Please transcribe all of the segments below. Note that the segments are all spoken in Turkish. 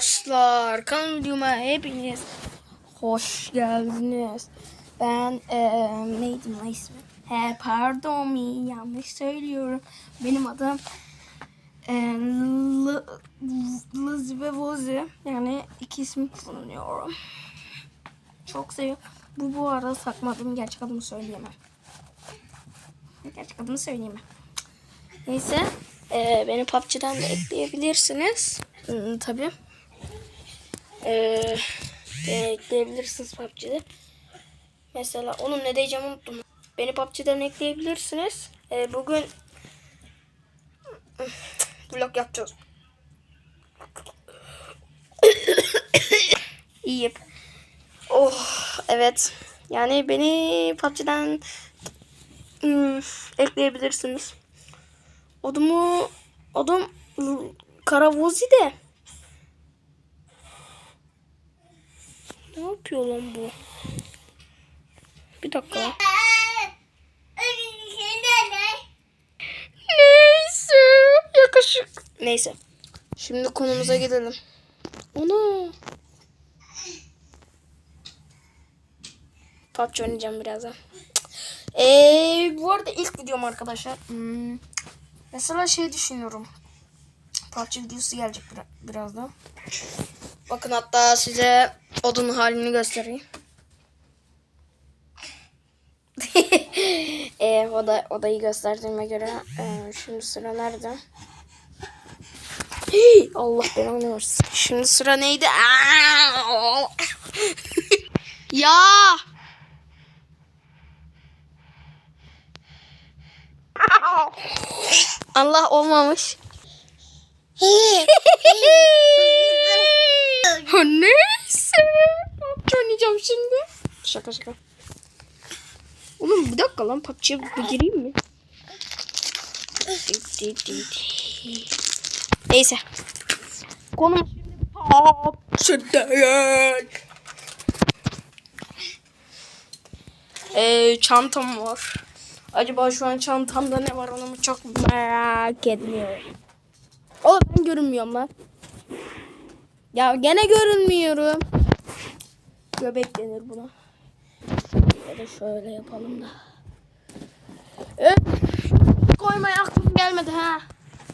Arkadaşlar kanalıma hepiniz hoş geldiniz. Ben eee neydi lan ismi? He pardon mi yanlış söylüyorum. Benim adım eee L- Lız ve Vozi. Yani iki isim kullanıyorum. Çok seviyorum. Bu bu arada sakmadım. Gerçek adımı söyleyemem. Gerçek adımı söyleyemem. Neyse. eee beni PUBG'den de ekleyebilirsiniz. Hmm, tabii. Beni ekleyebilirsiniz PUBG'de. Mesela onun ne diyeceğimi unuttum. Beni PUBG'den ekleyebilirsiniz. Eee, bugün vlog yapacağız. İyiyim. Oh evet. Yani beni PUBG'den hmm, ekleyebilirsiniz. Adım L- Karavozi de. Ne yapıyor lan bu? Bir dakika. Neyse. Yakışık. Neyse. Şimdi konumuza gidelim. Onu. PUBG oynayacağım birazdan. Eee bu arada ilk videom arkadaşlar. Hmm, mesela şey düşünüyorum. PUBG videosu gelecek bir- birazdan. Bakın hatta size odun halini göstereyim. e, oda, odayı gösterdiğime göre e, şimdi sıra nerede? Hii, Allah belanı versin. Şimdi sıra neydi? Ya! Allah olmamış. Oynayacağım şimdi. Şaka şaka. Oğlum bir dakika lan PUBG'ye bir gireyim mi? Neyse. Konum şimdi PUBG'den. Ee, çantam var. Acaba şu an çantamda ne var onu çok merak ediyorum. Oğlum ben görünmüyorum lan. Ya gene görünmüyorum. Göbek denir buna. Ya da şöyle yapalım da. Öf. Koymaya aklım gelmedi ha.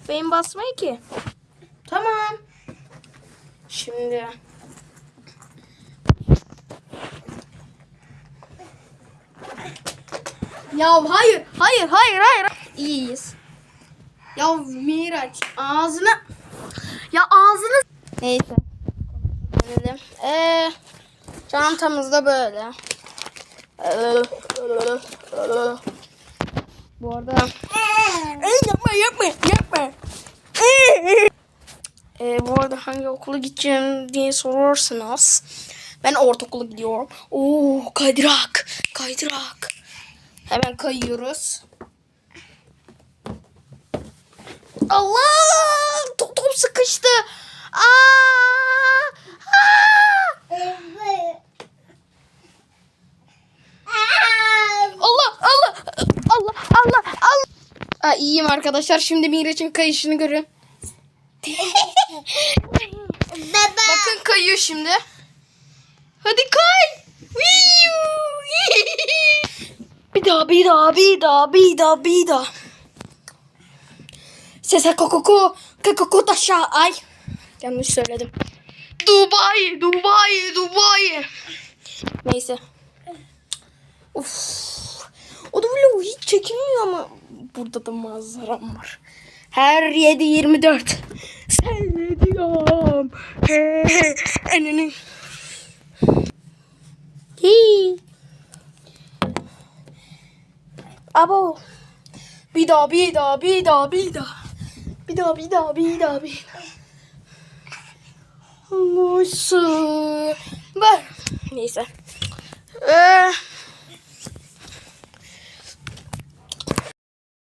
Beyin basmayı ki. Tamam. Şimdi. Ya hayır, hayır, hayır, hayır. İyiyiz. Ya Miraç ağzını ya ağzını neyse. Ee, çantamız da böyle. Bu arada yapma yapma yapma. Ee, bu arada hangi okula gideceğim diye sorarsanız ben ortaokula gidiyorum. Oo kaydırak kaydırak. Hemen kayıyoruz. Allah! Top, top sıkıştı. Aa! Aa! Allah Allah Allah Allah Allah. Aa, iyiyim arkadaşlar. Şimdi Miraç'ın kayışını görün. Bakın kayıyor şimdi. Hadi kay. Bir daha bir daha bir daha bir daha bir daha. Sese kokoko kokoko taşa ay. Yanlış söyledim. Dubai, Dubai, Dubai. Neyse. Uf. O da vlog hiç çekilmiyor ama burada da manzaram var. Her 7 24. Seyrediyorum. He he. Eneni. Hii. Abo. Bir daha, bir daha, bir daha, bir daha. Bir daha, bir daha, bir daha, bir daha. Nasıl? Ver. Neyse. Ee,